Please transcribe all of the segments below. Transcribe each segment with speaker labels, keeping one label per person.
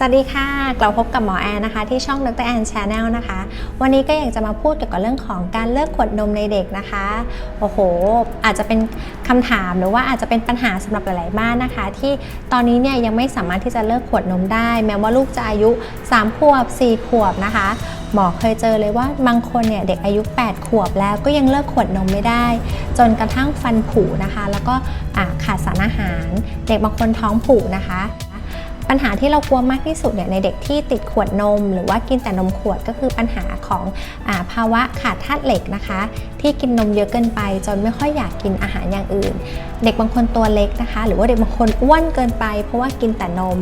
Speaker 1: สวัสดีค่ะกลับพบกับหมอแอนนะคะ ที่ช่องดรแอนชาแนลนะคะ วันนี้ก็อยากจะมาพูดเกี่ยวกับเรื่องของการเลิกขวดนมในเด็กนะคะ โอ้โห อาจจะเป็นคำถามหรือว่าอาจจะเป็นปัญหาสำหรับหลาย ๆ บ้านนะคะ ที่ตอนนี้เนี่ยยังไม่สามารถที่จะเลิกขวดนมได้ แม้ว่าลูกจะอายุ3ขวบ4ขวบนะคะ หมอเคยเจอเลยว่าบางคนเนี่ยเด็กอายุ 8 ขวบแล้วก็ยังเลิกขวดนมไม่ได้ จนกระทั่งฟันผุนะคะ แล้วก็ขาดสารอาหาร เด็กบางคนท้องผูกนะคะ ปัญหาที่เรากลัวมากที่สุดเนี่ยในเด็กที่ติดขวดนม หรือว่ากินแต่นมขวดก็คือปัญหาของอาภาวะขาดธาตุเหล็กนะคะ ที่กินนมเยอะเกินไป จนไม่ค่อยอยากกินอาหารอย่างอื่น เด็กบางคนตัวเล็กนะคะ หรือว่าเด็กบางคนอ้วนเกินไป เพราะว่ากินแต่นม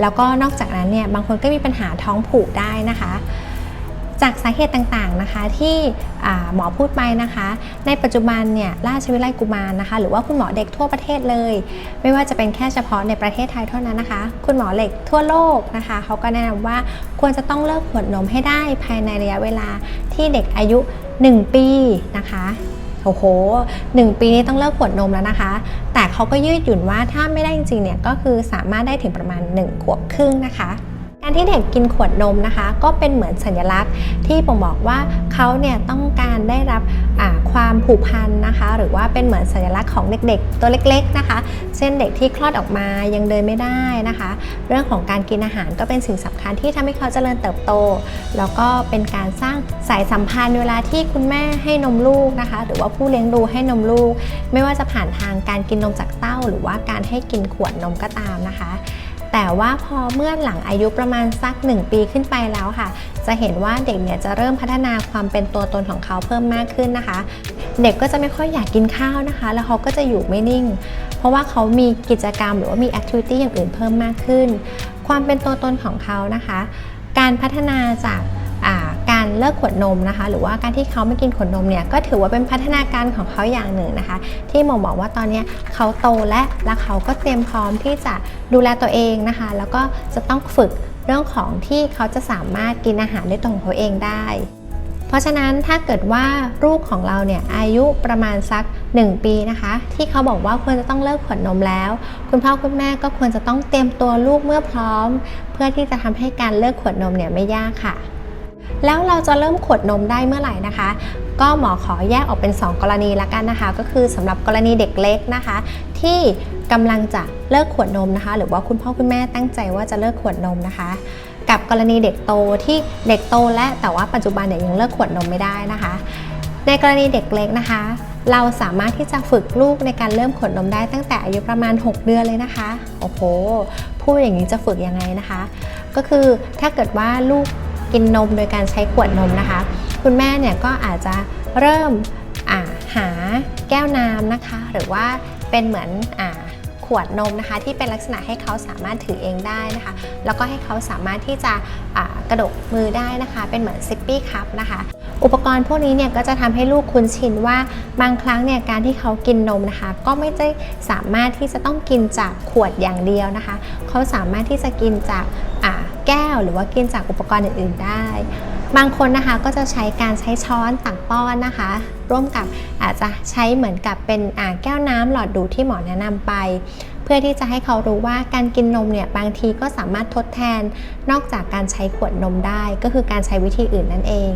Speaker 1: แล้วก็นอกจากนั้นเนี่ยบางคนก็มีปัญหาท้องผูกได้นะคะ จากสาเหตุต่างๆนะคะที่หมอพูดไปนะคะ ในปัจจุบันเนี่ยราชวิทยาลัยกุมารนะคะ หรือว่าคุณหมอเด็กทั่วประเทศเลย ไม่ว่าจะเป็นแค่เฉพาะในประเทศไทยเท่านั้นนะคะ คุณหมอเหล็กทั่วโลกนะคะเขาก็แนะนำว่าควรจะต้องเลิกขวดนมให้ได้ภายในระยะเวลาที่เด็กอายุ 1 ปีนะคะโอ้โหหนึ่งปีนี้ต้องเลิกขวดนมแล้วนะคะ แต่เขาก็ยืดหยุ่นว่าถ้าไม่ได้จริงๆเนี่ยก็คือสามารถได้ถึงประมาณ 1 ขวบครึ่งนะคะ การที่เด็กกินขวดนมนะคะ ก็เป็นเหมือนสัญลักษณ์ที่ผมบอกว่าเขาเนี่ยต้องการได้รับความผูกพันนะคะ หรือว่าเป็นเหมือนสัญลักษณ์ของเด็กๆ ตัวเล็กๆนะคะ เช่นเด็กที่คลอดออกมายังเดินไม่ได้นะคะ เรื่องของการกินอาหารก็เป็นสิ่งสำคัญที่ทำให้เขาเจริญเติบโต แล้วก็เป็นการสร้างสายสัมพันธ์เวลาที่คุณแม่ให้นมลูกนะคะ หรือว่าผู้เลี้ยงดูให้นมลูก ไม่ว่าจะผ่านทางการกินนมจากเต้า หรือว่าการให้กินขวดนมก็ตามนะคะ แต่ว่าพอเมื่อหลังอายุประมาณสัก 1 ปีขึ้นไปแล้วค่ะ จะเห็นว่าเด็กเนี่ยจะเริ่มพัฒนาความเป็นตัวตนของเขาเพิ่มมากขึ้นนะคะ เด็กก็จะไม่ค่อยอยากกินข้าวนะคะ แล้วเขาก็จะอยู่ไม่นิ่ง เพราะว่าเขามีกิจกรรมหรือว่ามีแอคทิวิตี้อย่างอื่นเพิ่มมากขึ้น ความเป็นตัวตนของเขานะคะ การพัฒนาจาก การเลิกขวดนมนะคะ หรือว่าการที่เขาไม่กินขวดนมเนี่ยก็ถือว่าเป็นพัฒนาการของเขาอย่างหนึ่งนะคะ ที่หมอบอกว่าตอนนี้เขาโตและและเขาก็เตรียมพร้อมที่จะดูแลตัวเองนะคะ แล้วก็จะต้องฝึกเรื่องของที่เขาจะสามารถกินอาหารด้วยตัวของเขาเองได้ เพราะฉะนั้นถ้าเกิดว่าลูกของเราเนี่ยอายุประมาณสัก 1 ปีนะคะ ที่เขาบอกว่าควรจะต้องเลิกขวดนมแล้ว คุณพ่อคุณแม่ก็ควรจะต้องเตรียมตัวลูกเมื่อพร้อม เพื่อที่จะทำให้การเลิกขวดนมเนี่ยไม่ยากค่ะ แล้วเราจะเริ่มขวดนมได้เมื่อไหร่นะคะ ก็หมอขอแยกออกเป็น 2 กรณีละกันนะคะ ก็คือสำหรับกรณีเด็กเล็กนะคะ ที่กำลังจะเลิกขวดนมนะคะ หรือว่าคุณพ่อคุณแม่ตั้งใจว่าจะเลิกขวดนมนะคะ กับกรณีเด็กโตที่เด็กโตและแต่ว่าปัจจุบันเนี่ยยังเลิกขวดนมไม่ได้นะคะ ในกรณีเด็กเล็กนะคะเราสามารถที่จะฝึกลูกในการเริ่มขวดนมได้ตั้งแต่อายุประมาณ 6 เดือนเลยนะคะ โอ้โห พูดอย่างนี้จะฝึกยังไงนะคะ ก็คือถ้าเกิดว่าลูก กินนมโดยการใช้ขวดนมนะคะ คุณแม่เนี่ยก็อาจจะเริ่มาหาแก้วน้ำนะคะ หรือว่าเป็นเหมือนอขวดนมนะคะที่เป็นลักษณะให้เขาสามารถถือเองได้นะคะ แล้วก็ให้เขาสามารถที่จะกระดกมือได้นะคะ เป็นเหมือนซิปปี้คัพนะคะ อุปกรณ์พวกนี้เนี่ยก็จะทำให้ลูกคุ้นชินว่าบางครั้งเนี่ยการที่เขากินนมนะคะ ก็ไม่ได้สามารถที่จะต้องกินจากขวดอย่างเดียวนะคะ เขาสามารถที่จะกินจากอ่า แก้ว หรือว่ากินจากอุปกรณ์อื่น ๆ ได้ บางคนนะคะก็จะใช้การใช้ช้อนตักป้อนนะคะ ร่วมกับอาจจะใช้เหมือนกับเป็นอ่าแก้วน้ำหลอดดูดที่หมอแนะนำไป เพื่อที่จะให้เขารู้ว่าการกินนมเนี่ยบางทีก็สามารถทดแทนนอกจากการใช้ขวดนมได้ ก็คือการใช้วิธีอื่นนั่นเอง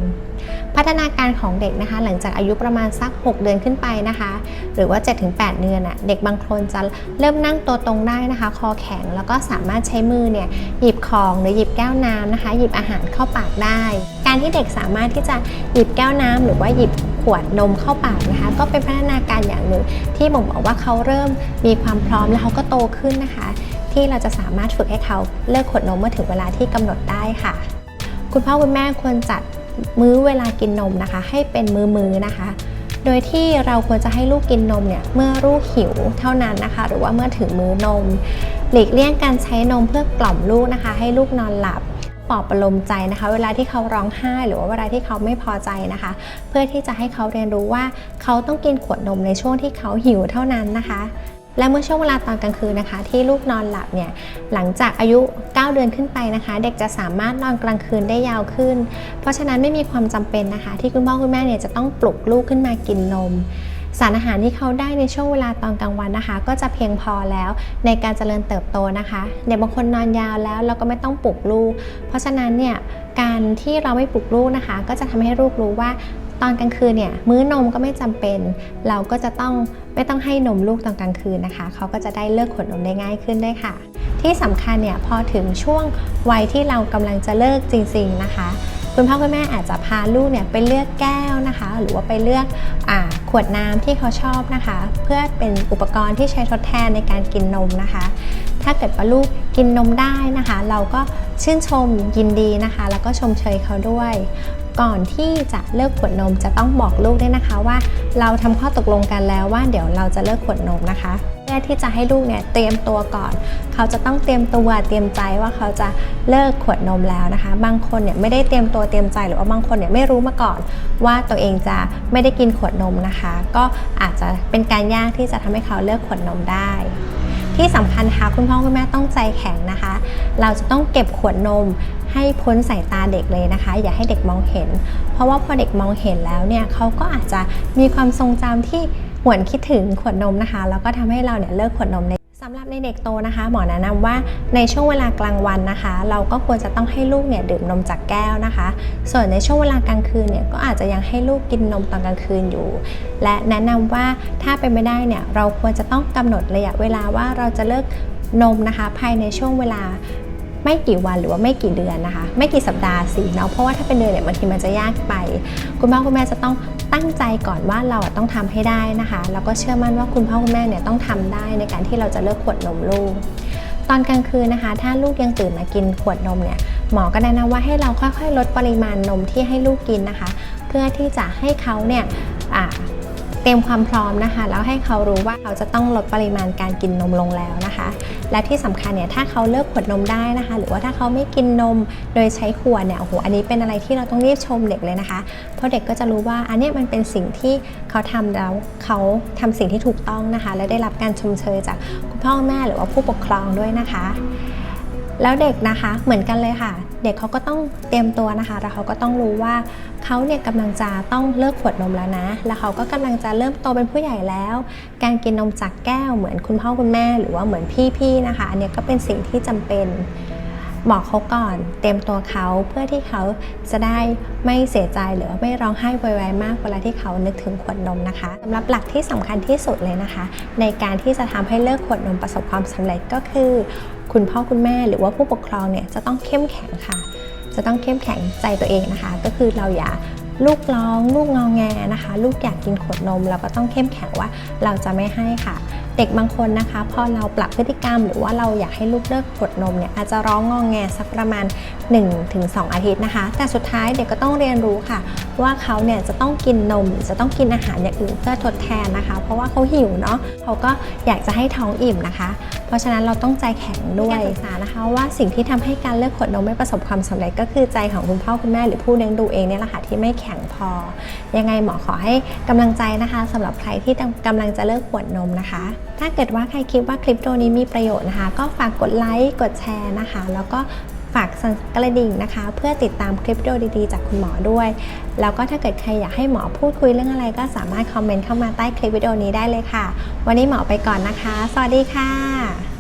Speaker 1: พัฒนาการของเด็กนะคะ หลังจากอายุประมาณสัก 6 เดือนขึ้นไปนะคะ หรือว่า 7-8 เดือนอะเด็กบางคนจะเริ่มนั่งตัวตรงได้นะคะ คอแข็งแล้วก็สามารถใช้มือเนี่ยหยิบของหรือหยิบแก้วน้ำนะคะ หยิบอาหารเข้าปากได้ การที่เด็กสามารถที่จะหยิบแก้วน้ำหรือว่าหยิบขวดนมเข้าปากนะคะ ก็เป็นพัฒนาการอย่างหนึ่งที่บ่งบอกว่าเขาเริ่มมีความพร้อมแล้วเขาก็โตขึ้นนะคะ ที่เราจะสามารถฝึกให้เขาเลิกขวดนมเมื่อถึงเวลาที่กำหนดได้ค่ะ คุณพ่อคุณแม่ควรจัดมื้อเวลากินนมนะคะ ให้เป็นมื้อนะคะ โดยที่เราควรจะให้ลูกกินนมเนี่ยเมื่อลูกหิวเท่านั้นนะคะ หรือว่าเมื่อถึงมื้อนม หลีกเลี่ยงการใช้นมเพื่อกล่อมลูกนะคะ ให้ลูกนอนหลับ ปลอบประโลมใจนะคะ เวลาที่เขาร้องไห้ หรือว่าเวลาที่เขาไม่พอใจนะคะ เพื่อที่จะให้เขาเรียนรู้ว่าเขาต้องกินขวดนมในช่วงที่เขาหิวเท่านั้นนะคะและเมื่อช่วงเวลาตอนกลางคืนนะคะ ที่ลูกนอนหลับเนี่ยหลังจากอายุ 9 เดือนขึ้นไปนะคะ เด็กจะสามารถนอนกลางคืนได้ยาวขึ้น เพราะฉะนั้นไม่มีความจำเป็นนะคะ ที่คุณพ่อคุณแม่เนี่ยจะต้องปลุกลูกขึ้นมากินนม สารอาหารที่เขาได้ในช่วงเวลาตอนกลางวันนะคะ ก็จะเพียงพอแล้วในการเจริญเติบโตนะคะเด็กบางคนนอนยาวแล้วเราก็ไม่ต้องปลุกลูก เพราะฉะนั้นเนี่ยการที่เราไม่ปลุกลูกนะคะ ก็จะทำให้ลูกรู้ว่าตอนกลางคืนเนี่ยมื้อนมก็ไม่จำเป็น เราก็จะต้องไม่ต้องให้นมลูกตอนกลางคืนนะคะ เขาก็จะได้เลิกขวดนมได้ง่ายขึ้นด้วยค่ะ ที่สำคัญเนี่ยพอถึงช่วงวัยที่เรากำลังจะเลิกจริง ๆนะคะ คุณพ่อคุณแม่อาจจะพาลูกเนี่ยไปเลือกแก้วนะคะ หรือว่าไปเลือกอา ขวดน้ำที่เขาชอบนะคะ เพื่อเป็นอุปกรณ์ที่ใช้ทดแทนในการกินนมนะคะ ถ้าเกิดว่าลูกกินนมได้นะคะ เราก็ชื่นชมยินดีนะคะ แล้วก็ชมเชยเขาด้วย ก่อนที่จะเลิกขวดนมจะต้องบอกลูกด้วยนะคะว่า เราทำข้อตกลงกันแล้วว่าเดี๋ยวเราจะเลิกขวดนมนะคะ ที่จะให้ลูกเนี่ยเตรียมตัวก่อน เขาจะต้องเตรียมตัวเตรียมใจว่าเขาจะเลิกขวดนมแล้วนะคะ บางคนเนี่ยไม่ได้เตรียมตัวเตรียมใจหรือว่าบางคนเนี่ยไม่รู้มาก่อน ว่าตัวเองจะไม่ได้กินขวดนมนะคะ ก็อาจจะเป็นการยากที่จะทำให้เขาเลิกขวดนมได้ที่สำคัญค่ะคุณพ่อคุณแม่ต้องใจแข็งนะคะ เราจะต้องเก็บขวดนมให้พ้นสายตาเด็กเลยนะคะ อย่าให้เด็กมองเห็น เพราะว่าพอเด็กมองเห็นแล้วเนี่ยเขาก็อาจจะมีความทรงจำที่ หวนคิดถึงขวดนมนะคะ แล้วก็ทำให้เราเนี่ยเลิกขวดนมในสำหรับในเด็กโตนะคะ หมอแนะนำว่าในช่วงเวลากลางวันนะคะ เราก็ควรจะต้องให้ลูกเนี่ยดื่มนมจากแก้วนะคะ ส่วนในช่วงเวลากลางคืนเนี่ยก็อาจจะยังให้ลูกกินนมตอนกลางคืนอยู่ และแนะนำว่าถ้าเป็นไม่ได้เนี่ยเราควรจะต้องกำหนดระยะเวลาว่าเราจะเลิกนมนะคะ ภายในช่วงเวลา ไม่กี่วันหรือว่าไม่กี่เดือนนะคะ ไม่กี่สัปดาห์สิเนาะเพราะว่าถ้าเป็นเดือนเนี่ยบางทีมันจะยากไป คุณพ่อคุณแม่จะต้องตั้งใจก่อนว่าเราต้องทำให้ได้นะคะ แล้วก็เชื่อมั่นว่าคุณพ่อคุณแม่เนี่ยต้องทำได้ในการที่เราจะเลิกขวดนมลูก ตอนกลางคืนนะคะ ถ้าลูกยังตื่นมากินขวดนมเนี่ยหมอก็แนะนำว่าให้เราค่อยๆ ลดปริมาณนมที่ให้ลูกกินนะคะ เพื่อที่จะให้เขาเนี่ย ตรียมความพร้อมนะคะ แล้วให้เขารู้ว่าเขาจะต้องลดปริมาณการกินนมลงแล้วนะคะ และที่สำคัญเนี่ยถ้าเขาเลิกขวดนมได้นะคะ หรือว่าถ้าเขาไม่กินนมโดยใช้ขวดเนี่ยโอ้โหอันนี้เป็นอะไรที่เราต้องรีบชมเด็กเลยนะคะ เพราะเด็กก็จะรู้ว่าอันนี้มันเป็นสิ่งที่เขาทำแล้วเขาทำสิ่งที่ถูกต้องนะคะ และได้รับการชมเชยจากคุณพ่อแม่หรือว่าผู้ปกครองด้วยนะคะ แล้วเด็กนะคะเหมือนกันเลยค่ะ เด็กเขาก็ต้องเตรียมตัวนะคะ แล้วเขาก็ต้องรู้ว่าเขาเนี่ยกำลังจะต้องเลิกขวดนมแล้วนะ แล้วเขาก็กำลังจะเริ่มโตเป็นผู้ใหญ่แล้ว การกินนมจากแก้วเหมือนคุณพ่อคุณแม่ หรือว่าเหมือนพี่ๆนะคะ อันนี้ก็เป็นสิ่งที่จำเป็น บอกเขาก่อน เตรียมตัวเขาเพื่อที่เขาจะได้ไม่เสียใจหรือว่าไม่ร้องไห้ไวๆมากเวลาที่เขานึกถึงขวดนมนะคะสำหรับหลักที่สำคัญที่สุดเลยนะคะ ในการที่จะทำให้เลิกขวดนมประสบความสำเร็จก็คือ คุณพ่อคุณแม่หรือว่าผู้ปกครองเนี่ยจะต้องเข้มแข็งค่ะ จะต้องเข้มแข็งใจตัวเองนะคะ ก็คือเราอย่าลูกร้อง ลูกงองแงนะคะ ลูกอยากกินขวดนม เราก็ต้องเข้มแข็งว่าเราจะไม่ให้ค่ะ เด็กบางคนนะคะ พอเราปรับพฤติกรรม หรือว่าเราอยากให้ลูกเลิกขวดนมเนี่ยอาจจะร้องงองแงสักประมาณ 1-2 อาทิตย์นะคะ แต่สุดท้ายเด็กก็ต้องเรียนรู้ค่ะ ว่าเขาเนี่ยจะต้องกินนมหรือจะต้องกินอาหารอย่างอื่นเพื่อทดแทนนะคะ เพราะว่าเขาหิวเนาะเขาก็อยากจะให้ท้องอิ่มนะคะ เพราะฉะนั้นเราต้องใจแข็งด้วยศึกษานะคะว่าสิ่งที่ทำให้การเลิกขวดนมไม่ประสบความสำเร็จก็คือใจของคุณพ่อคุณแม่หรือผู้เลี้ยงดูเองเนี่ยแหละค่ะที่ไม่แข็งพอ ยังไงหมอขอให้กำลังใจนะคะสำหรับใครที่กำลังจะเลิกขวดนมนะคะ ถ้าเกิดว่าใครคิดว่าคลิปตัวนี้มีประโยชน์นะคะ ก็ฝากกดไลค์กดแชร์นะคะ แล้วก็ ฝากสั่นกระดิ่งนะคะ เพื่อติดตามคลิปวิดีโอดีๆ จากคุณหมอด้วย แล้วก็ถ้าเกิดใครอยากให้หมอพูดคุยเรื่องอะไร ก็สามารถคอมเมนต์เข้ามาใต้คลิปวิดีโอนี้ได้เลยค่ะ วันนี้หมอไปก่อนนะคะ สวัสดีค่ะ